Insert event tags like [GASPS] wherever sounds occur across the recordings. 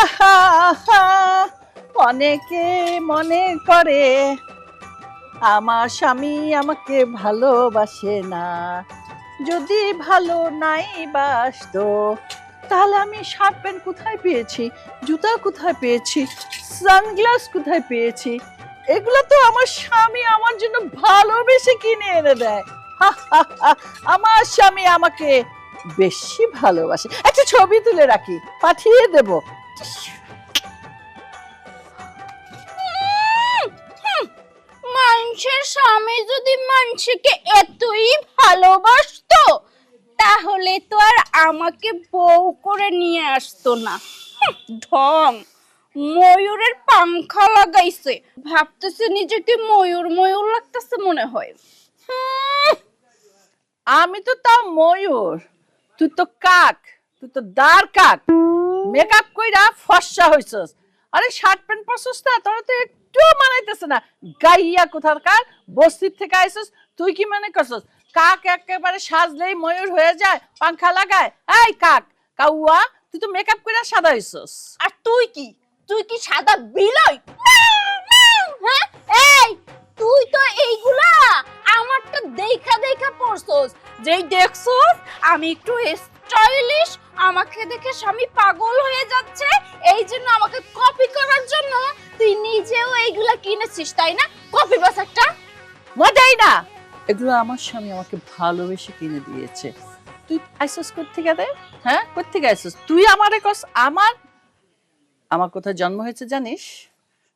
[LAUGHS] অনেকে মনে করে, আমার স্বামী আমাকে ভালোবাসে না। যদি ভালো নাই বাসতো, তাহলে আমি শার্ট প্যান্ট কোথায় পেয়েছি? জুতা কোথায় পেয়েছি? সানগ্লাস কোথায় পেয়েছি? এগুলো তো আমার স্বামী আমার জন্য ভালোবেসে কিনে এনে দেয়। আমার স্বামী আমাকে বেশি ভালোবাসে। একটা ছবি তুলে রাখি, পাঠিয়ে দেব। মানুষের স্বামী যদি মানুষকে এতই ভালোবাসতো, তাহলে তো আর আমাকে বউ করে নিয়ে আসতো না। ঢং। ময়ূরের পাংখা লাগাইছে। ভাবতেছে নিজেকে ময়ূর ময়ূর লাগতেছে মনে হয়। আমি তো তা ময়ূর। তুই তো কাক। তুই তো দার কাক মেকআপ কইরা ফর্সা হইছস। আরে শার্ট প্যান্ট পরছস না তো একটু মানাইতেছে না। গাইয়া কোথাকার, বস্তির থেকে আইছস, তুই কি মনে করছস? কাক একেবারে সাজলেই ময়ূর হয়ে যায়, পাংখা লাগায়। এই কাক, কাউয়া, তুই তো মেকআপ কইরা সাদা হইছস। আর তুই কি? তুই কি সাদা বিলই হ্যাঁ? এই তুই তো এইগুলা আমারটা দেখা দেখা পড়ছস। যেই দেখছস আমি একটু স্টাইলিশ আমাকে দেখে স্বামী পাগল হয়ে যাচ্ছে এই জন্য আমাকে কপি করার জন্য তুই নিজেও এইগুলা কিনেছিস তাই না? কপি বাস একটা। মজাই না। এগুলো আমার স্বামী আমাকে ভালোবেসে কিনে দিয়েছে। তুই আইসস কোথেকে দে হ্যাঁ? কোথেকে আইসস? তুই আমারে কস আমার? আমার কোথায় জন্ম হয়েছে জানিস?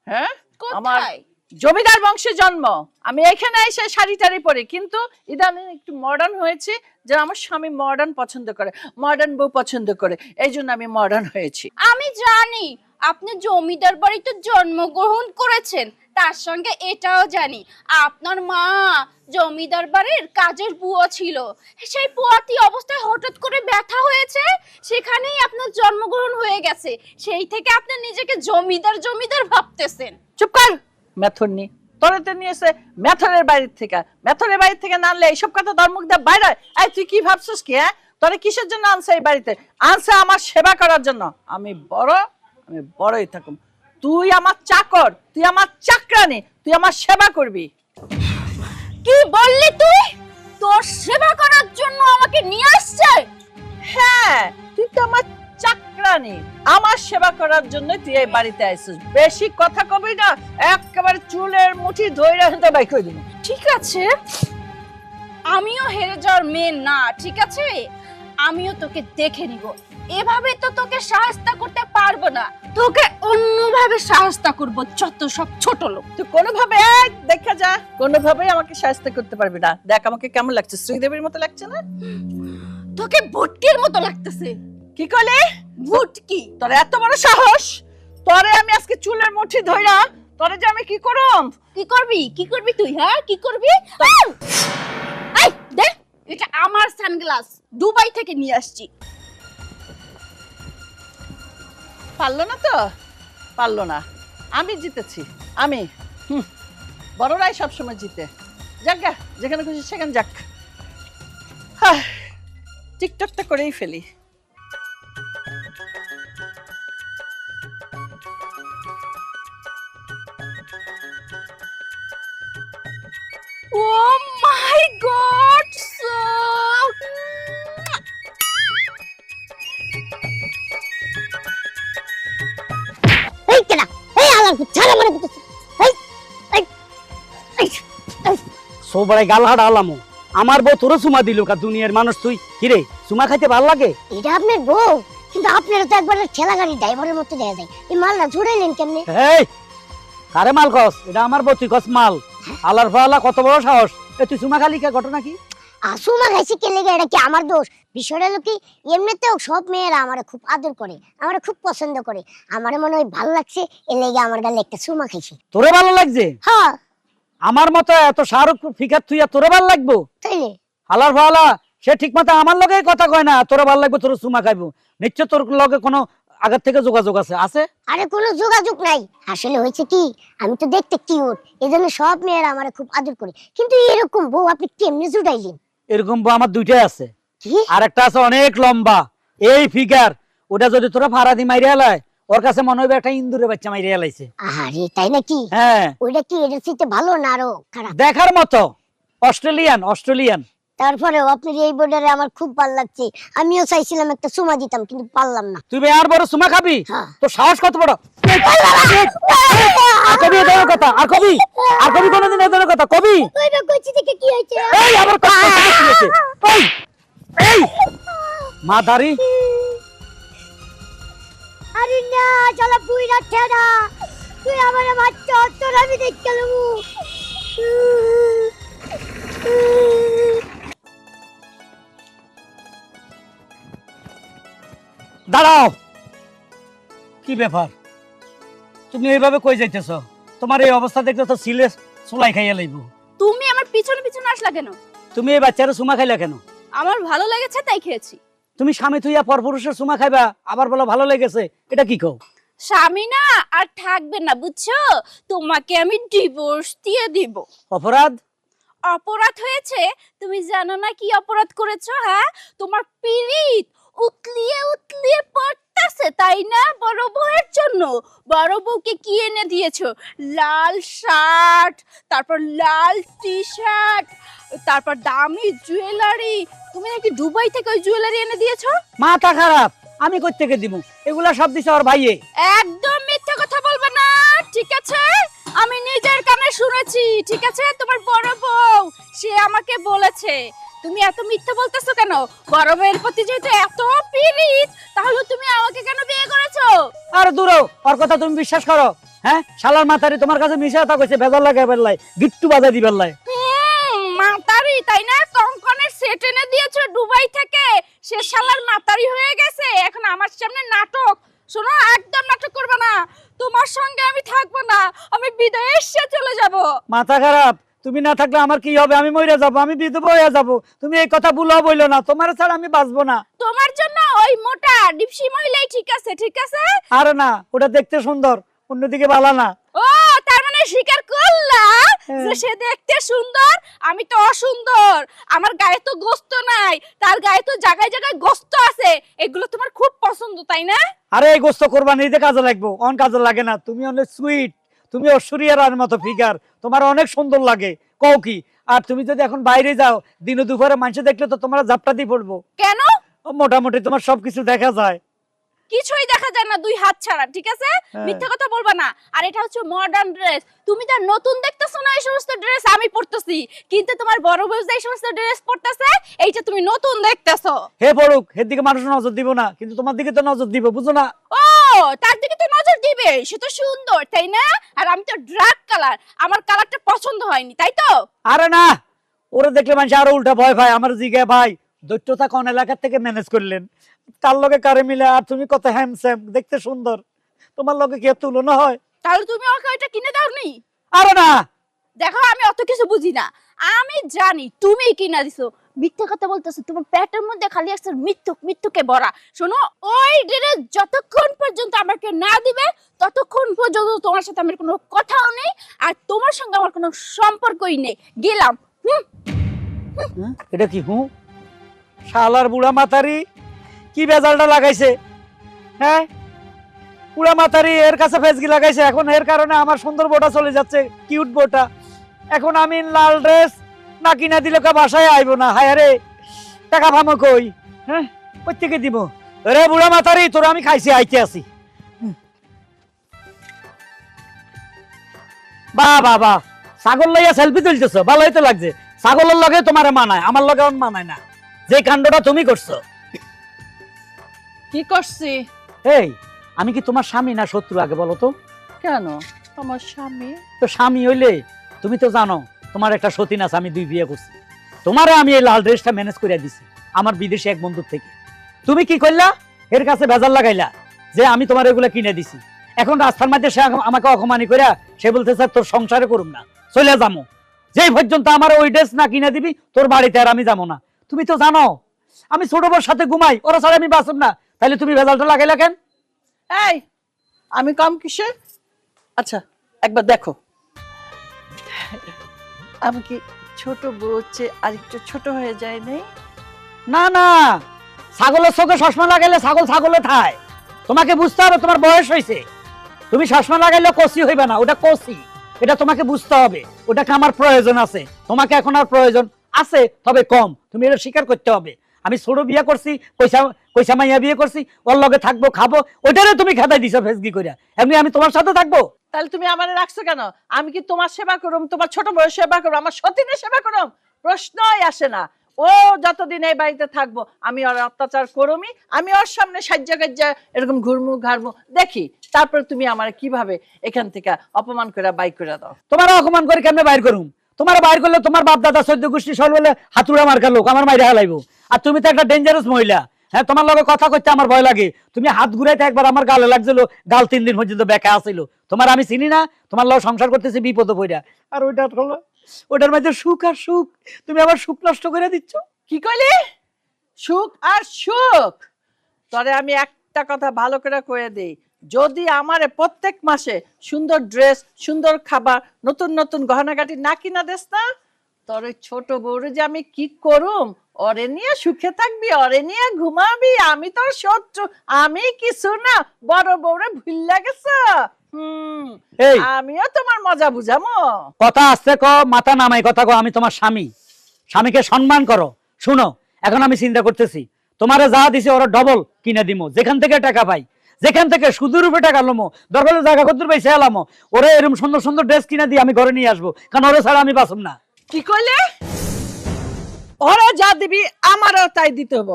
হ্যাঁ? আমার কোথায় জমিদার বংশে জন্ম। আমি এখানে এসে শাড়ি টাড়ি পরি কিন্তু ইদানিং একটু মডার্ন হয়েছি যে আমার স্বামী মডার্ন পছন্দ করে মডার্ন বউ পছন্দ করে এই জন্য আমি মডার্ন হয়েছি। আমি জানি আপনি জমিদার বাড়িতে জন্মগ্রহণ করেছেন তার সঙ্গে এটাও জানি আপনার মা জমিদার বাড়ির কাজের বুয়া ছিল সেই বুয়াতি অবস্থায় হঠাৎ করে ব্যথা হয়েছে সেখানেই আপনার জন্মগ্রহণ হয়ে গেছে সেই থেকে আপনি নিজেকে জমিদার জমিদার ভাবতেছেন। চুপ কর! মেথর নি। তোরে তো নিয়েছে মেথরের বাড়ির থেকে মেথরের বাড়ির থেকে না আনলে এইসব কথা তোর মুখ দিয়ে বাইরে। এই তুই কি ভাবছিস কি হ্যাঁ? তোরে কিসের জন্য আনছে এই বাড়িতে? আনছে আমার সেবা করার জন্য। আমি বড় আমি বড়ই থাকুম। তুই আমার চাকর তুই আমার চাকরানি তুই আমার সেবা করবি। কি বললি তুই? তোর সেবা করার জন্য আমাকে নিয়ে আসছে? হ্যাঁ তুই তো আমার চাকরানি। আমার সেবা করার জন্য তুই এই বাড়িতে আইছিস বেশি কথা কবি না একেবারে চুলের মুঠি ধইরা হেঁটে বাই করে দিবি। ঠিক আছে। আমিও হেরে যাওয়ার মেয়ে না ঠিক আছে? আমিও তোকে দেখে নিব। এভাবে তো তোকে সাহায্য করতে পারব না। তোকে অন্যভাবে সাহায্য করব যত সব ছোট লোক। তুই কোনোভাবে এই দেখা যা কোনোভাবেই আমাকে সাহায্য করতে পারবি না। দেখ আমাকে কেমন লাগছে। শ্রীদেবীর মতো লাগছে না? তোকে ভুটকির মতো লাগতেছে। কি করলে? ভুটকি তোর এত বড় সাহস? তোরে আমি আজকে চুলের মুঠি ধইরা তোরে যে আমি কি করম? কি করবি? কি করবি তুই হ্যাঁ? কি করবি? আউ! এই দে এটা আমার সানগ্লাস। দুবাই থেকে নিয়ে আসছি। পারল না তো? পারল না। আমি জিতেছি। আমি। হুম, বড়রাই সবসময় জিতে। যাক গা, যেখানে খুশি সেখানে যাক। হ্যাঁ টিকটকটা করেই ফেলি। মাই গড সো এই কেনা এই আলার ছাড়া মানে করতেছে এই এই এই এই। সবাই গাল হাড়া আলামো। আমার বউ তোর সুমা দিল কা দুনিয়ার মানুষ তুই। কিরে সুমা খাইতে ভালো লাগে? এটা আপনার বউ? কিন্তু আপনার তো একবার ঠেলা গাড়ি ড্রাইভারের মতো দেখা যায়। এই জুড়াইলেন কেমনে? এই কারে মাল কস? এটা আমার বউ তুই কস মাল। আলার ফালা কত বড় সাহস। তুই সুমা খালি কে? ঘটনা কি? আসুমা খাইছি কে লেগে? এটা কি আমার দোষ? বিষয়টা হলো কি এমনিতেও সব মেয়েরা আমার খুব আদর করে আমার খুব পছন্দ করে। আমার মনে হয় ভালো লাগছে এ লেগে আমার গালে একটা সুমা খাইছি। তোরে ভালো লাগছে? হ্যাঁ। আমার মতো এত শাহরুখ ফিকার তুই আর তোরে ভালো লাগবো? তাইলে? আলার ফালা সে ঠিক মতো আমার লগে কথা কয় না তোরে ভালো লাগবে তোর সুমা খাইবো। নিশ্চয় তোর লগে কোনো আগের থেকে যোগাযোগ আছে আছে? আরে কোনো যোগাযোগ নাই। আসলে হয়েছে কি আমি তো দেখতে কিউট এই জন্য সব মেয়েরা আমার খুব আদর করে। কিন্তু এরকম বউ আপনি কেমনে জুড়াইলেন এরকম বউ আমার দুইটাই আছে। কি? আর একটা আছে অনেক লম্বা। এই ফিগার ওটা যদি তোরা ফারাদি মাইরে এলায় ওর কাছে মনে হবে একটা ইন্দুরের বাচ্চা মাইরে এলাইছে। আরে তাই নাকি? হ্যাঁ। ওইটা কি চাইতে ভালো না আরও খারাপ? দেখার মতো। Australian Australian. তারপরেও আপনার এই বোর্ডারে আমার খুব ভালো লাগছে। আমিও চাইছিলাম একটা সুমা দিতাম কিন্তু পারলাম না। তুই আর বড় সুমা খাবি? হ্যাঁ। তোর সাহস কত বড়? আর কবি এ ধরনের কথা আর কবি? আর কবি কোনোদিন এ ধরনের কথা কবি? ওইটা কইছি দেখে কি হয়েছে? এই আমার কথা কি হয়েছে? এই এই মা দাড়ি। আরে না চলো বুইরা ঠেডা তুই আমার বাচ্চা তোর আমি দাঁড়াও। কি ব্যাপার? তুমি এইভাবে কই যাইতেছ? তোমার এই অবস্থা দেখলে তো সিলে চুলাই খাইয়া লাইব। তুমি আমার পিছনে পিছনে আসলা কেন? তুমি এই বাচ্চারা সুমা খাইলা কেন? আমার ভালো লেগেছে তাই খেয়েছি। তুমি স্বামী থুইয়া পরপুরুষের সুমা খাইবা আবার বলো ভালো লেগেছে এটা কি কও? স্বামী না আর থাকবে না বুঝছ? তোমাকে আমি ডিভোর্স দিয়ে দিব। অপরাধ? অপরাধ হয়েছে? তুমি জানো না কি অপরাধ করেছ হ্যাঁ? তোমার পিরিত উতলিয়ে উতলিয়ে পড়তাছে তাই না বড় বউয়ের জন্য? বড় বউকে কি এনে দিয়েছ? লাল শার্ট তারপর লাল টি শার্ট তারপর দামি জুয়েলারি। তুমি নাকি দুবাই থেকে ওই জুয়েলারি এনে দিয়েছ? মাথা খারাপ আমি কই থেকে দিব এগুলা সব দিছে ওর ভাইয়ে। একদম মিথ্যা কথা বলবে না ঠিক আছে? আমি নিজের কানে শুনেছি ঠিক আছে? তোমার বড় বউ সে আমাকে বলেছে। তুমি এত মিথ্যা বলতেছো কেন? বড় বউয়ের প্রতি যেহেতু এত পিরিত তাহলে তুমি আমাকে কেন বিয়ে করেছ? আর দূরও ওর কথা তুমি বিশ্বাস করো। হ্যাঁ? শালার মাথারি তোমার কাছে মিশে কথা কইছে বেজার লাগে বেল্লাই গিট্টু বাজাই দিবার লাই মাতারি তাই না? কঙ্কনের সেট এনে দিয়েছ দুবাই থেকে। সে শালার মাতারি হয়ে গেছে। এখন আমার সামনে নাটক। শোনো একদম নাটক করবে না। তোমার সঙ্গে আমি থাকব না। আমি বিদেশে চলে যাব। মাথা খারাপ। তুমি না থাকলে আমার কি হবে? আমি মরে যাব আমি বিধবা হয়ে যাব। তুমি এই কথা ভুলো বইলো না। তোমার ছাড়া আমি বাঁচবো না। তোমার জন্য ওই মোটা ডিপসি মহিলাই ঠিক আছে ঠিক আছে? আরে না ওটা দেখতে সুন্দর অন্যদিকে ভালো না। ও তার মানে স্বীকার করলা যে সে দেখতে সুন্দর আমি তো অসুন্দর। আমার গায়ে তো গোস্ত নাই তার গায়ে তো জায়গায় জায়গায় গোস্ত আছে। এগুলো তোমার খুব পছন্দ তাই না? আরে এই গোস্ত করবা নিজে কাজে লাগবো অন কাজে লাগে না। তুমি অনেক সুইট তুমি ঐশ্বরিয়া রার মতো ফিগার তোমার অনেক সুন্দর লাগে। কও কি? আর তুমি যদি এখন বাইরে যাও দিন দুপুরে মানুষ দেখলে তো তোমার জাপটা দিয়ে পড়ব। কেন? মোটামুটি তোমার সবকিছু দেখা যায়। কিছুই দেখা যায় না দুই হাত ছাড়া ঠিক আছে? হ্যাঁ। মিথ্যা কথা বলবা না। আর এটা হচ্ছে মডার্ন ড্রেস তুমি যা নতুন দেখতেছো না এই সমস্ত ড্রেস আমি পরতেছি। কিন্তু তোমার বড় বউ যে সমস্ত ড্রেস পরতেছে এইটা তুমি নতুন দেখতেছো। হে পড়ুক এর দিকে মানুষ নজর দিব না কিন্তু তোমার দিকে তো নজর দিব বুঝো না। ও তার দিকে তো নজর দিবে। সে তো সুন্দর তাই না? আর আমি তো ড্রাগ কালার আমার কালারটা পছন্দ হয়নি তাই তো? আরে না ওরা দেখলে মানুষ আরও উল্টা ভয় ভাই আমার জিগে ভাই দৈত্যতা কোন এলাকা থেকে ম্যানেজ করলেন? তার লগে কারে মিলে আর তুমি কত হ্যামস্যাম দেখতে সুন্দর। তোমার লগে কি তুলনা হয়? তাহলে তুমি ওকে ওইটা কিনে দাওনি? আরে না। দেখো আমি অত কিছু বুঝি না। আমি জানি তুমি কিনা দিছো। মিথ্যা কথা বলতেছো, তোমার পেটের মধ্যে খালি একটা মৃত্যু মৃত্যুকে ভরা শোনো, ওই ড্রেস যতক্ষণ পর্যন্ত আমাকে না দিবে, ততক্ষণ পর্যন্ত তোমার সাথে আমার কোনো কথাও নেই, আর তোমার সঙ্গে আমার কোনো সম্পর্কই নেই। গেলাম। হুম? এটা কি হু? শালার বুড়া মাতারি? কি বেজালটা লাগাইছে? হ্যাঁ? বুড়া মাতারি, এর কাছে ফেসগি লাগাইছে। এখন এর কারণে আমার সুন্দর বউটা চলে যাচ্ছে, কিউট বোটা এখন আমি লাল ড্রেস না কিনা দিলে কা বাসায় আইব না? হায় রে টাকা ভামো কই? হ্যাঁ প্রত্যেকে দিব? রে বুড়া মাতারি তোরা আমি খাইছি আইতে আসি বা বা বা ছাগল লইয়া সেলফি তুলতেছো ভালোই তো লাগছে। ছাগলের লগে তোমার মানায় আমার লগে মানায় না। যে কাণ্ডটা তুমি করছ। কি করছি? এই আমি কি তোমার স্বামী না শত্রু আগে বলো তো? কেন? আমার স্বামী? তো স্বামী হইলে তুমি তো জানো তোমার একটা সতীন আছে, আমি দুই বিয়ে করছি। তোমারে আমি এই লাল ড্রেসটা ম্যানেজ করে দিছি, আমার বিদেশি এক বন্ধুর থেকে। তুমি কি করলা এর কাছে ভেজাল লাগাইলা যে আমি তোমার এগুলা কিনে দিছি। এখন রাস্তার মধ্যে সে আম- আমাকে অপমানি করে সে বলতে স্যার, তোর সংসারে করুম না, চলে যাব যেই পর্যন্ত আমার ওই ড্রেস না কিনে দিবি, তোর বাড়িতে আর আমি যাব না। তুমি তো জানো, আমি ছোট বোর সাথে ঘুমাই, ওরা ছাড়া আমি বাঁচব না। তাহলে তুমি ভেজালটা লাগাইলা কেন? এই, আমি কম কিসে আচ্ছা একবার দেখো। আমি কি ছোট বউ চেয়ে আরেকটু ছোট হয়ে যায় নাই। না না, ছাগলের চোখে চশমা লাগাইলে ছাগল ছাগলে থায় তোমাকে বুঝতে হবে, তোমার বয়স হয়েছে। তুমি চশমা লাগাইলে কষি হইবে না, ওটা কষি এটা তোমাকে বুঝতে হবে, ওটাকে আমার প্রয়োজন আছে। তোমাকে এখন আর প্রয়োজন আছে, তবে কম। তুমি এটা স্বীকার করতে হবে। আমি ছোট বিয়ে করছি পয়সা পয়সা মাইয়া বিয়ে করছি ওর লগে থাকব খাব ওইটারে তুমি খেদাই দিছো ফেসগি করিয়া এমনি আমি তোমার সাথে থাকব? তাহলে তুমি আমার রাখছো কেন? আমি কি তোমার সেবা করুম? তোমার ছোট বড় সেবা করুম? আমার সতীনের সেবা করুম? প্রশ্নই আসে না। ও যতদিন এই বাড়িতে থাকব আমি ওর অত্যাচার করমি আমি ওর সামনে সাজ্জা গাজ্জা এরকম ঘুরমু ঘাড়মু দেখি তারপর তুমি আমার কীভাবে এখান থেকে অপমান করে বাই করে দাও। তোমার অপমান করে কেমনে বাইর করুম? তোমার বাইর করলে তোমার বাপ দাদা সদ্য গোষ্ঠী সল বলে হাতুড়া মার্কা লোক, আমার মাইরে হালাইবো। আর তুমি তো একটা ডেঞ্জারাস মহিলা। হ্যাঁ তোমার লগে কথা কইতে আমার ভয় লাগে। তুমি হাত ঘুরাইতে একবার আমার গালে লাগছিল, গাল তিন দিন পর্যন্ত বেকা আসিল তোমার আমি চিনি না, তোমার লগে সংসার করতেছি, বিপদ পইরা। আর ওইটা হলো ওটার মধ্যে সুখ আর সুখ। তুমি আমার সুখ নষ্ট করে দিচ্ছ। কি কইলি? সুখ আর সুখ। তবে আমি একটা কথা ভালো করে কয়ে দেই। যদি আমারে প্রত্যেক মাসে সুন্দর ড্রেস সুন্দর খাবার নতুন নতুন গহনাগাটি না কিনা দেস না তোর ছোট বউরে যে আমি কি করুম? অরে নিয়ে সুখে থাকবি অরে নিয়ে ঘুমাবি আমি তোর শত্রু আমি কিছু না বড় বউরে ভুল গেছ। হুম এই। আমিও তোমার মজা বুঝামো। কথা আসতে ক মাথা নামাই কথা কো আমি তোমার স্বামী। স্বামীকে সম্মান করো। শুনো এখন আমি চিন্তা করতেছি তোমারে যা দিছে ওরা ডবল কিনে দিমো যেখান থেকে টাকা পাই। যেখান থেকে সুদূর রূপে টাকা লমো দরকার জায়গা কদ্দুর পাইছে এলামো ওরে এরকম সুন্দর সুন্দর ড্রেস কিনে দিয়ে আমি ঘরে নিয়ে আসব কারণ ওরে ছাড়া আমি বাসুম না। কি কইলে? ওরা যা দিবি আমারও তাই দিতে হব।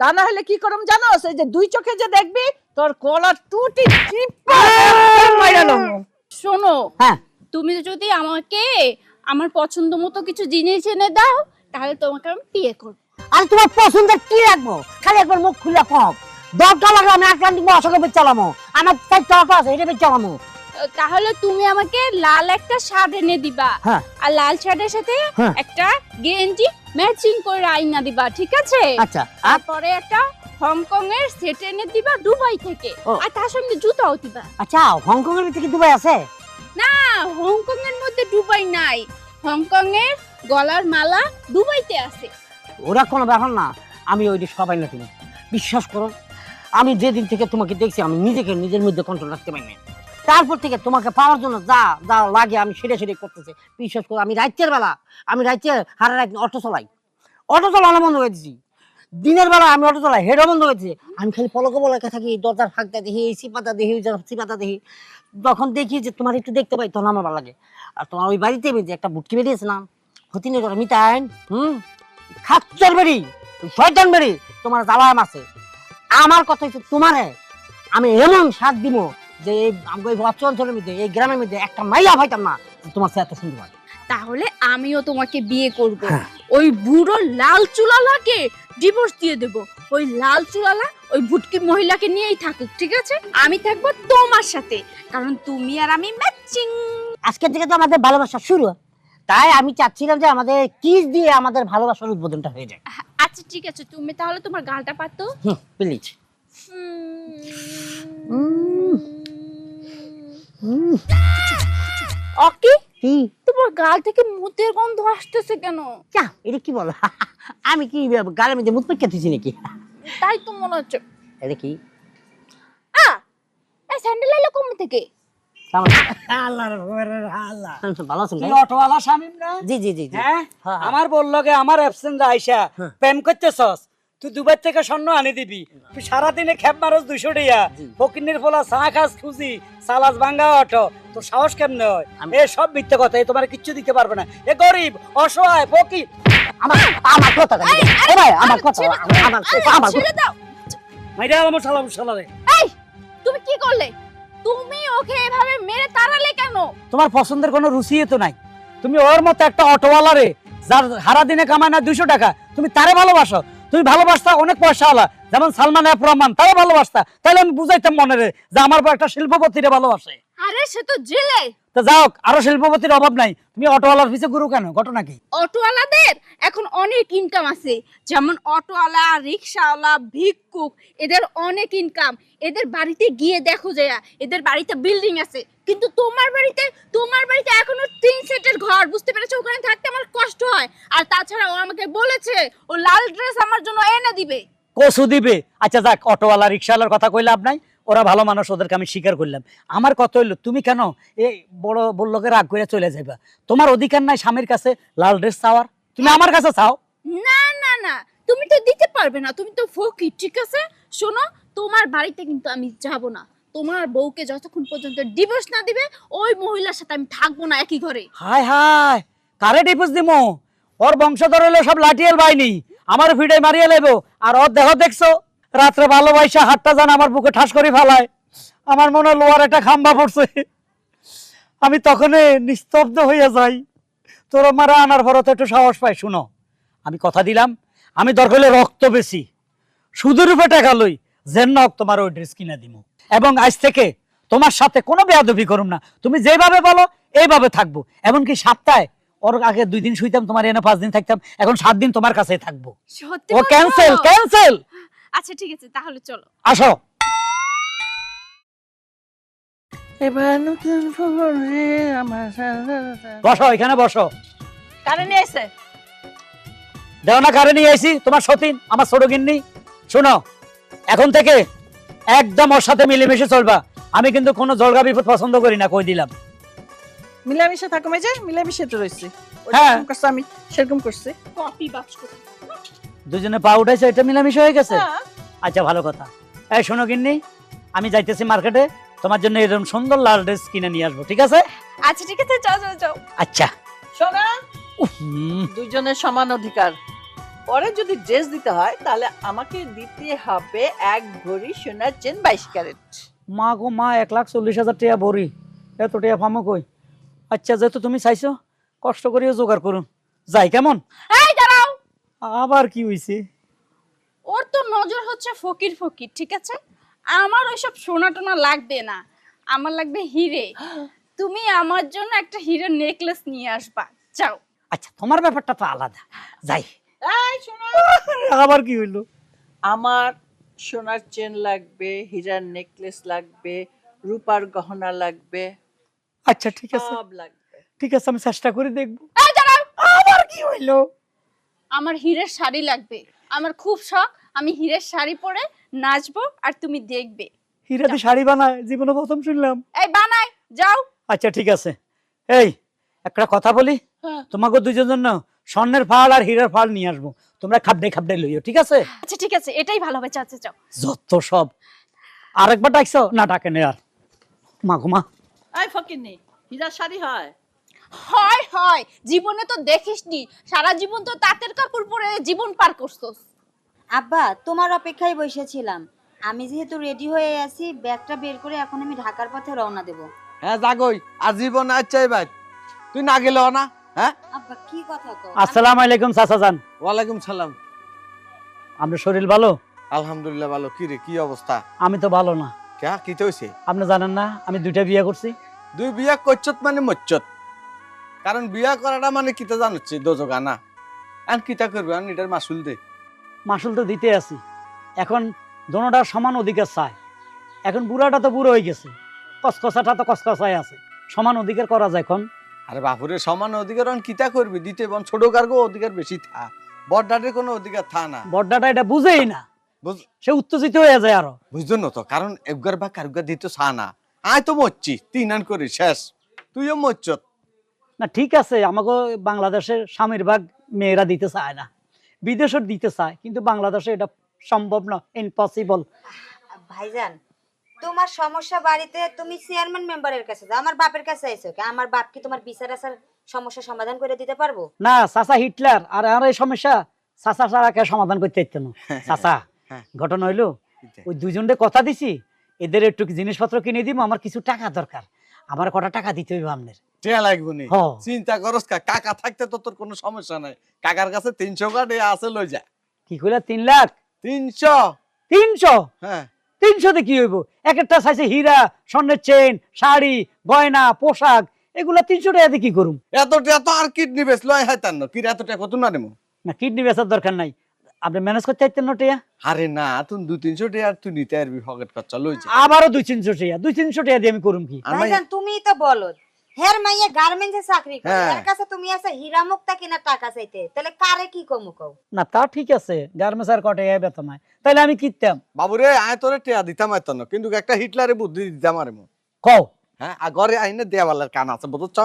তা না হলে কি করম জানো? সেই যে দুই চোখে যে দেখবি তোর কলার টুটি টিপা মাইরা লমু। শোনো হ্যাঁ। তুমি যদি আমাকে আমার পছন্দ মতো কিছু জিনিস এনে দাও তাহলে তোমাকে আমি বিয়ে করব। আর তোমার পছন্দের কি রাখব? খালি একবার মুখ খুলে কম দরটা লাগলে আমি আটলান্টিক মহাসাগর আমার আছে এটা তাহলে তুমি আমাকে লাল একটা শার্ট এনে দিবা। হ্যাঁ। আর লাল শার্টের সাথে হ্যাঁ। একটা গেঞ্জি ম্যাচিং করে আইনা দিবা ঠিক আছে? আচ্ছা তারপরে একটা হংকং এর সেট এনে দিবা দুবাই থেকে। আর তার সঙ্গে জুতাও দিবা। আচ্ছা হংকং এর ভিতরে কি দুবাই আছে? না হংকং এর মধ্যে দুবাই নাই। হংকং এর গলার মালা দুবাইতে আছে। ওরা কোনো ব্যাপার না আমি ওইটি সবাই না তুমি বিশ্বাস করো আমি যেদিন থেকে তোমাকে দেখছি, আমি নিজেকে নিজের মধ্যে কন্ট্রোল রাখতে পারি না তারপর থেকে তোমাকে পাওয়ার জন্য যা যা লাগে আমি সেটা সেটাই করতেছি। বিশ্বাস করো, আমি রাত্রের বেলা, আমি রাত্রে হারা রাত অটো চলাই। অটো চালানো বন্ধ করে দিছি। দিনের বেলা আমি অটো চলাই, হেডও বন্ধ করে দিছি। আমি খালি পলকে বলকে থাকি, দরজার ফাঁকটা দেখি, এই সিপাতা দেখি, ওই সিপাতা দেখি। যখন দেখি যে তোমার একটু দেখতে পাই, তখন আমার ভালো লাগে। আর তোমার ওই বাড়িতে যে একটা বুটকি বেরিয়েছে না হতিনে করে মিতাইন হুম? খাচ্চর বেরি শয়তান বেরি, তোমার জ্বালায় মাসে আমার কথা হচ্ছে তোমারে। আমি এমন সাথ দিব যে এই আমাকে অঞ্চলের মধ্যে এই গ্রামের মধ্যে একটা মাইয়া পাইতাম না তোমার সে এত সুন্দর তাহলে আমিও তোমাকে বিয়ে করব। হ্যাঁ। ওই বুড়ো লাল চুলালাকে ডিভোর্স দিয়ে দেব। ওই লাল চুলালা ওই ভুটকি মহিলাকে নিয়েই থাকুক ঠিক আছে? আমি থাকব তোমার সাথে কারণ তুমি আর আমি ম্যাচিং আজকের থেকে তো আমাদের ভালোবাসা শুরু। তাই আমি চাচ্ছিলাম যে আমাদের কিস দিয়ে আমাদের ভালোবাসার উদ্বোধনটা হয়ে যায়। আচ্ছা ঠিক আছে তুমি তাহলে তোমার গালটা পাতো। প্লিজ অকি কি? তোমার গাল থেকে মুতের গন্ধ আসতেছে কেন? চা এটা কি বলো? আমি কি গালের মধ্যে মুখ পেকে দিছি নাকি? তাই তো মনে হচ্ছে। এটা কি? আ এই স্যান্ডেল এলো কম থেকে? আমার বলল আমার অ্যাবসেন্ট আইসা। হ্যাঁ। প্রেম করতেছস? তুই দুবার থেকে স্বর্ণ আনি দিবি। তুই সারাদিনে খেপ মারস দুইশো টিয়া। ফকিনের ফোলা চা খাস খুঁজি সালাস ভাঙ্গা অটো। তোর সাহস কেমনে হয়? আমি- এ সব মিথ্যে কথা এ তোমার কিচ্ছু দিতে পারবে না। এ গরিব অসহায় ফকির। আমার আমার কথা আমার কথা আমার আমার ছেড়ে দাও। মাইরা আমার সালাম সালারে এই তুমি কি করলে? তুমি ওকে এভাবে মেরে তাড়ালে কেন? তোমার পছন্দের কোনো রুচি তো নাই। তুমি ওর মতো একটা অটোওয়ালা রে যার হারা দিনে কামায় না দুইশো টাকা, তুমি তারে ভালোবাসো। তুমি ভালোবাসতা অনেক পয়সা আলা যেমন সালমান এফ রহমান তারা ভালোবাসতা। তাহলে আমি বুঝাইতাম মনে রে যে আমার একটা শিল্পপতিরে ভালোবাসে। আরে সে তো জেলে। তো যাও আরও শিল্পপতির অভাব নাই। তুমি অটোওয়ালার পিছে গুরু কেন? ঘটনা কি? অটোওয়ালাদের? এখন অনেক ইনকাম আছে। যেমন অটোওয়ালা রিক্সাওয়ালা ভিক্ষুক এদের অনেক ইনকাম এদের বাড়িতে গিয়ে দেখো এদের বাড়িতে বিল্ডিং আছে। কিন্তু তোমার বাড়িতে তোমার বাড়িতে এখনও তিন সেটের ঘর বুঝতে পেরেছ? ওখানে থাকতে আমার কষ্ট হয়। আর তাছাড়া ও আমাকে বলেছে ও লাল ড্রেস আমার জন্য এনে দিবে। কসু দিবে। আচ্ছা যাক অটোওয়ালা রিক্সাওয়ালার কথা কইলে লাভ নাই? ওরা ভালো মানুষ ওদেরকে আমি স্বীকার করলাম। আমার কথা হইল তুমি কেন এই বড় বললোকে রাগ করে চলে যাইবা? তোমার অধিকার নাই স্বামীর কাছে লাল ড্রেস চাওয়ার? তুমি আমার কাছে চাও? না না না তুমি তো দিতে পারবে না। তুমি তো ফকির ঠিক আছে? শোনো তোমার বাড়িতে কিন্তু আমি যাব না। তোমার বউকে যতক্ষণ পর্যন্ত ডিভোর্স না দিবে ওই মহিলার সাথে আমি থাকব না একই ঘরে। হায় হায় কারে ডিপোজ দিমো? ওর বংশধর হলো সব লাঠিয়াল বাইনি আমার ভিড়ে মারিয়ে লেবো আর ওর দেহ দেখছ? রাত্রে ভালোবাসা হাতটা জান আমার বুকে ঠাস করে ফেলায়। আমার মনে হয় লোহার একটা খাম্বা পড়ছে। আমি তখনই নিস্তব্ধ হইয়া যাই। তোর মারা আনার ভরত একটু সাহস পাই শুনো। আমি কথা দিলাম আমি দরকার হলে রক্ত বেশি। সুদের রূপে টাকা লই যেন না তোমার ওই ড্রেস কিনে দিব এবং আজ থেকে তোমার সাথে কোনো বেয়াদবি করুম না। তুমি যেভাবে বলো এইভাবে থাকব। এমনকি সপ্তাহে ওর আগে দুই দিন শুইতাম তোমার এনে পাঁচ দিন থাকতাম। এখন সাত দিন তোমার কাছেই থাকব। ও ক্যান্সেল ক্যান্সেল আচ্ছা ঠিক আছে তাহলে চলো। আসো। এবার নতুন আমার বসো এখানে বসো। কারে নিয়ে এসে দেও না কারে নিয়ে আইছি? তোমার সতীন আমার ছোট গিন্নি। শোনো এখন থেকে একদম ওর সাথে মিলেমিশে চলবা। আমি কিন্তু কোনো জলগা বিপদ পছন্দ করি না কই দিলাম। মিলামিশে থাকো মেজে মিলামিশে তো রয়েছে হ্যাঁ। করছে আমি সেরকম করছি। কপি বাক্স করে। দুজনে পা উঠাইছে এটা মিলামিশে হয়ে গেছে? হ্যাঁ। আচ্ছা ভালো কথা। এই শোনো গিন্নি আমি যাইতেছি মার্কেটে তোমার জন্য এরকম সুন্দর লাল ড্রেস কিনে নিয়ে আসব ঠিক আছে? আচ্ছা ঠিক আছে যাও যাও যাও। আচ্ছা। শোনা দুজনের সমান অধিকার। পরে যদি ড্রেস দিতে হয় তাহলে আমাকে দিতে হবে এক ভরি সোনার চেন বাইশ ক্যারেট। মা গো মা এক লাখ চল্লিশ হাজার টাকা ভরি। এত টাকা পামো কই? আচ্ছা যেহেতু তুমি চাইছো কষ্ট করিও জোগাড় করুন। যাই কেমন? দাঁড়াও আবার কি হইছে? ওর তো নজর হচ্ছে ফকির ফকির ঠিক আছে? আমার ওইসব সোনা টোনা লাগবে না। আমার লাগবে হিরে। [GASPS] তুমি আমার জন্য একটা হিরের নেকলেস নিয়ে আসবা। যাও। আচ্ছা তোমার ব্যাপারটা তো আলাদা। যাই। এই শোনো [LAUGHS] আবার কি হইল? আমার সোনার চেন লাগবে হীরার নেকলেস লাগবে রূপার গহনা লাগবে। আচ্ছা ঠিক আছে। সব লাগবে। ঠিক আছে আমি চেষ্টা করে দেখব। এই দাঁড়াও। আবার কি হইল? আমার হীরের শাড়ি লাগবে। আমার খুব শখ আমি হীরের শাড়ি পরে নাচবো আর তুমি দেখবে। হীরাদি শাড়ি বানায় জীবনে প্রথম শুনলাম। এই বানাই যাও। আচ্ছা ঠিক আছে। এই একটা কথা বলি? হ্যাঁ। তোমাকে দুজন জন্য স্বর্ণের ফাল আর হীরার ফাল নিয়ে আসব। তোমরা খাবডে খাবডে লইও ঠিক আছে? আচ্ছা ঠিক আছে এটাই ভালো হবে চাচা যাও। যত সব। আরেকবার ডাকছো? না ডাকে নে আর। মা ঘুমা। এই ফকিরনি হীরার শাড়ি হয়। হয় হয়। জীবনে তো দেখিসনি। সারা জীবন তো তাঁতের কাপড় পরে জীবন পার করছস। আব্বা তোমার অপেক্ষায় বসেছিলাম। আমি যেহেতু রেডি হয়ে আছি ব্যাগটা বের করে এখন আমি ঢাকার পথে রওনা দেব। হ্যাঁ যাগই আজীবন আচ্ছা এবার। তুই না গেলেও না হ্যাঁ? আব্বা কি কথা কও? আসসালামু আলাইকুম চাচা যান ওয়ালাইকুম সালাম। আপনার শরীর ভালো? আলহামদুলিল্লাহ ভালো। কি রে কি অবস্থা? আমি তো ভালো না। কে কি তো হইছে আপনি জানেন না আমি দুইটা বিয়ে করছি। দুই বিয়া করছত মানে মচ্ছত? কারণ বিয়া করাটা মানে কিতা জানোচ্ছে দোজগা না। আর কিতা করবি? আর এটার মাসুল দে। মাসুল তো দিতে আছি। এখন দোনোটার সমান অধিকার চায় এখন বুড়াটা তো বুড়ো হয়ে গেছে। কসকসাটা তো কসকসাই আছে। সমান অধিকার করা যায় এখন। আরে বাপুরে সমান অধিকার আর কিতা করবি? দিতে বন ছোট কার্গো অধিকার বেশি থা। বড়ডাটের কোনো অধিকার থা না। বড্ডাটা এটা বুঝেই না। বুঝ- সে উত্তেজিত হয়ে যায় আরও। বুঝছ না তো? কারণ একবার বা কারুকার দিতে চা না। আয় তো মরছি। তিন আন করি শেষ। তুইও মরছত না ঠিক আছে আমাকে বাংলাদেশের স্বামীর ভাগ মেয়েরা দিতে চায় না বিদেশও দিতে চায় কিন্তু বাংলাদেশে এটা সম্ভব না ইম্পসিবল ভাইজান তোমার সমস্যা বাড়িতে তুমি চেয়ারম্যান মেম্বারের কাছে যাও আমার বাপের কাছে আইছো কি? আমার বাপ কি তোমার বিচার আসার সমস্যা সমাধান করে দিতে পারব? না চাচা হিটলার আর আর এই সমস্যা চাচা ছাড়া কে সমাধান করতে চাইতো না। চাচা হ্যাঁ। ঘটনা হইল ওই দুজনকে কথা দিছি এদের একটু জিনিসপত্র কিনে দিব আমার কিছু টাকা দরকার। আমার কটা টাকা দিতে হইব আপনার? টিয়া লাগবো নি। হ। চিন্তা করস কা কাকা থাকতে তো তোর কোনো সমস্যা নাই। কাকার কাছে তিনশো কাটে আছে লই যা। কি কইলা তিন লাখ? তিনশো। তিনশো? হ্যাঁ। তিনশোতে কি হইব? এক একটা চাইছে হীরা স্বর্ণের চেন শাড়ি গয়না পোশাক এগুলা তিনশো টাকাতে কি করুম? এত টাকা তো আর কিডনি বেশ লয় হয় তার কি এত টাকা কত না নেব না কিডনি বেচার দরকার নাই। আপনি ম্যানেজ করতে চাইতেন না টিয়া? আরে না তুই দু তিনশো টাকা তুই নিতে পারবি পকেট খরচা লই যা। আবারও দুই তিনশো টাকা দুই তিনশো টাকা দিয়ে আমি করুম কি? ভাইজান তুমিই তো বলো হের মাইয়া গার্মেন্টসে চাকরি করে হ্যাঁ। এর কাছে তুমি আছে হীরা মুক্তা কিনা টাকা চাইতে তাহলে কারে কি কমু কও? না তা ঠিক আছে গার্মেন্টস আর কটে বেতন হয়। তাহলে আমি কিনতাম বাবুরে আয় তোরে টেয়া দিতাম এত না কিন্তু একটা হিটলারে বুদ্ধি দিতাম আর মু। কও? হ্যাঁ আর ঘরে আইনে দেওয়ালের কান আছে বুঝছ?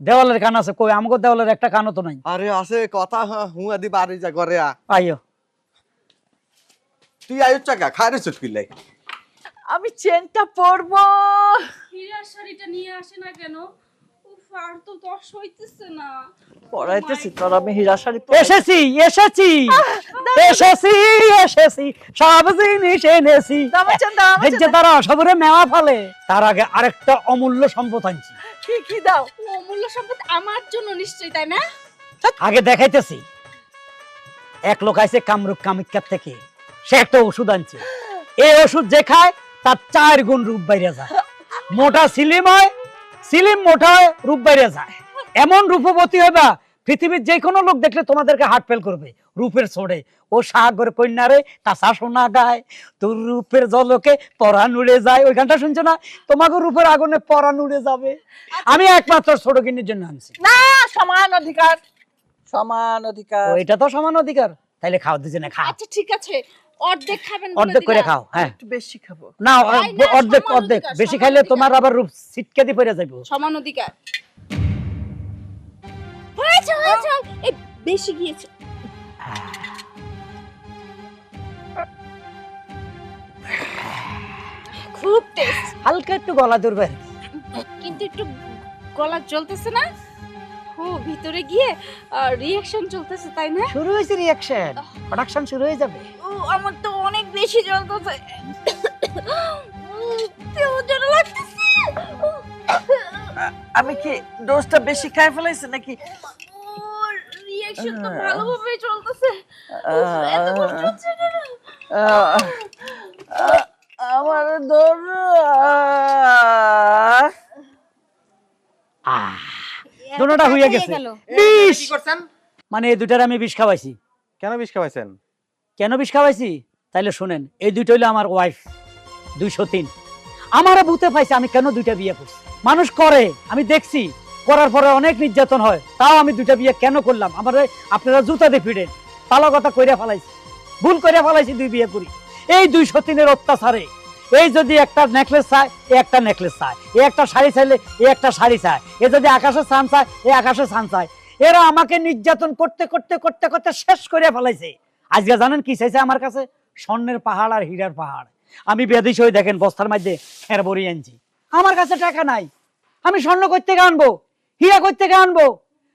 দেওয়ালের কান আছে কই আমাকে দেওয়ালের একটা কানও তো নাই। আরে আছে কথা হুয়া দি বাড়ি যা ঘরে আ আইও। তুই আয়ু চাকা খারে চুটকিলাই আমি চেনটা পরবো। হীরার শাড়িটা নিয়ে আসে না কেন? আর তো দশ হইতেছে না। পরাইতেছি তোর আমি হীরা শাড়ি এসেছি এসেছি। এসেছি এসেছি সব জিনিস এনেছি। দামাচান, দামাচান, তারা সবরে মেওয়া ফলে। তার আগে আরেকটা অমূল্য সম্পদ আনছি। কি কি দাও? অমূল্য সম্পদ আমার জন্য নিশ্চয়ই তাই না? আগে দেখাইতেছি। এক লোক আইছে কামরূপ কামিক্ষার থেকে। সে একটা ওষুধ আনছে। এই ওষুধ যে খায় তার চার গুণ রূপ বাইরে যায়। মোটা সিলিম হয় সিলিম মোটা হয় রূপ বাইরে যায়। এমন রূপবতী হইবা পৃথিবীর যে কোনো লোক দেখলে তোমাদেরকে হার্ট ফেল করবে রূপের ছোড়ে। ও সাগর কন্যারে কাঁচা সোনা গায় তোর রূপের জলকে পরাণ উড়ে যায়। ওই গানটা শুনছো না? তোমাকে রূপের আগুনে পরাণ উড়ে যাবে। আমি একমাত্র ছোট কিনির জন্য আনছি। না সমান অধিকার। সমান অধিকার। এটা তো সমান অধিকার। তাইলে খাও দুজনে খাও আচ্ছা ঠিক আছে। অর্ধেক খাবেন অর্ধেক করে খাও হ্যাঁ। একটু বেশি খাব। না অর্ধেক অর্ধেক। বেশি খাইলে তোমার আবার রূপ সিটকে পড়ে যাইবো। সমান অধিকার। হয়েছে হয়েছে এই বেশি গিয়েছে। খুব টেস্ট। হালকা একটু গলা দুর্বে কিন্তু একটু গলা জ্বলতেছে না? ও ভিতরে গিয়ে রিয়াকশন চলতেছে তাই না? শুরু হয়েছে রিয়াকশন প্রোডাকশন শুরু হয়ে যাবে। ও আমার তো অনেক বেশি জ্বলতেছে লাগতেছে। আমি কি ডোজটা বেশি খাই ফেলাইছি নাকি? রিয়াকশন তো ভালোভাবে চলতেছে। এত কষ্ট হচ্ছে কেন? আহ, আহ, আমার দৌড় আহ দুটোটা হইয়া গেছে। বিষ! মানে এই দুটার আমি বিষ খাওয়াইছি। কেন বিষ খাওয়াইছেন? কেন বিষ খাওয়াইছি? তাইলে শুনেন এই দুইটা হইল আমার ওয়াইফ দুইশো তিন। আমারও বুতে পাইছে আমি কেন দুইটা বিয়ে করছি? মানুষ করে আমি দেখছি করার পরে অনেক নির্যাতন হয়। তাও আমি দুইটা বিয়ে কেন করলাম? আমার আপনারা জুতা দিয়ে ফিরেন পালা কথা কইরা ফেলাইছি। ভুল কইরা ফেলাইছি দুই বিয়ে করি। এই দুই সতীনের অত্যাচারে এই যদি একটা নেকলেস চায় এ একটা নেকলেস চায়। এ একটা শাড়ি চাইলে এ একটা শাড়ি চায়। এ যদি আকাশে চান চায় এ আকাশে চান চায়। এরা আমাকে নির্যাতন করতে করতে করতে করতে শেষ করে ফেলাইছে। আজকে জানেন কি চাইছে আমার কাছে? স্বর্ণের পাহাড় আর হীরার পাহাড়। আমি বেদিস হয়ে দেখেন, বস্তার মধ্যে খের বড়ি আনছি। আমার কাছে টাকা নাই। আমি স্বর্ণ করতে আনব, হীরা করতে আনব।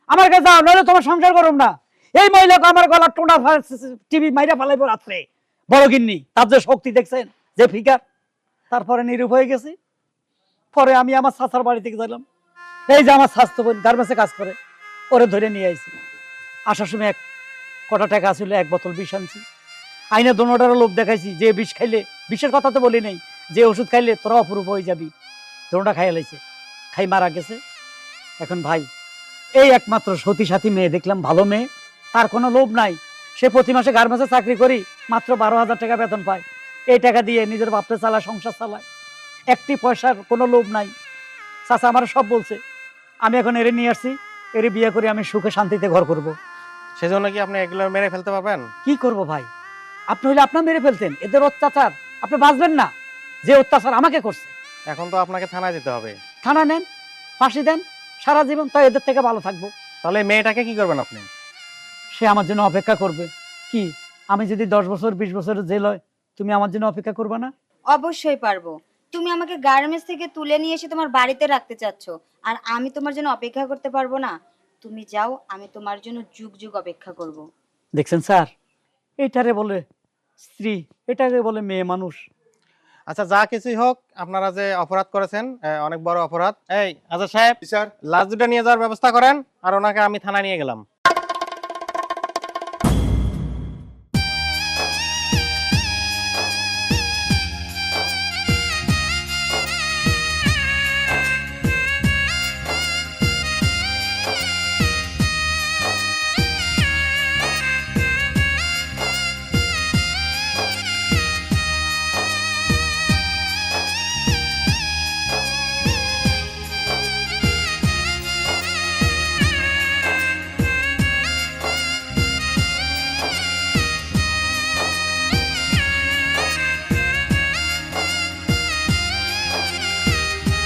আমার কাছে যাও, নইলে তোমার সংসার করুম না। এই মহিলাকে আমার গলা টোনা টিভি মাইরা ফেলাইবো রাত্রে। বড় গিন্নি, তার যে শক্তি দেখছেন, যে ফিকার তারপরে নিরূপ হয়ে গেছি। পরে আমি আমার চাচার বাড়ি থেকে গেলাম এই যে আমার স্বাস্থ্য গার্মেন্টসে কাজ করে, ওরে ধরে নিয়ে আইছি। আসার সময় এক কটা টাকা ছিল, এক বোতল বিষ আনছি। আইনে দোনোটারও লোভ দেখাইছি, যে বিষ খাইলে বিষের কথা তো বলি নাই, যে ওষুধ খাইলে তোরা অপরূপ হয়ে যাবি। দোনোটা খাইয়া লাইছে। খাই মারা গেছে। এখন ভাই, এই একমাত্র সতী সাথী মেয়ে দেখলাম, ভালো মেয়ে। তার কোনো লোভ নাই। সে প্রতি মাসে গার্মেন্টসে চাকরি করি, মাত্র বারো হাজার টাকা বেতন পায়। এই টাকা দিয়ে নিজের বাপরে চালায় সংসার চালায়। একটি পয়সার কোনো লোভ নাই। চাচা আমার সব বলছে। আমি এখন এরে নিয়ে আসছি এরে বিয়ে করে আমি সুখে শান্তিতে ঘর করব। সেজন্য কি আপনি এগুলো মেরে ফেলতে পারবেন? কি করব ভাই? আপনি হইলে আপনার মেরে ফেলতেন এদের অত্যাচার। আপনি বাঁচবেন না। যে অত্যাচার আমাকে করছে। এখন তো আপনাকে থানায় যেতে হবে। থানা নেন ফাঁসি দেন সারা জীবন তাই এদের থেকে ভালো থাকব। তাহলে এই মেয়েটাকে কি করবেন আপনি? সে আমার জন্য অপেক্ষা করবে। কি? আমি যদি দশ বছর বিশ বছরের জেল হয় তুমি আমার জন্য অপেক্ষা করবে না? অবশ্যই পারব। তুমি আমাকে গার্মেন্টস থেকে তুলে নিয়ে এসে তোমার বাড়িতে রাখতে চাচ্ছ আর আমি তোমার জন্য অপেক্ষা করতে পারব না। তুমি যাও আমি তোমার জন্য যুগ যুগ অপেক্ষা করব। দেখছেন স্যার? এটারে বলে স্ত্রী এটাকে বলে মেয়ে মানুষ। আচ্ছা যা কিছুই হোক আপনারা যে অপরাধ করেছেন আহ, অনেক বড় অপরাধ। এই আচ্ছা সাহেব স্যার। লাশ দুটা নিয়ে যাওয়ার ব্যবস্থা করেন আর ওনাকে আমি থানায় নিয়ে গেলাম।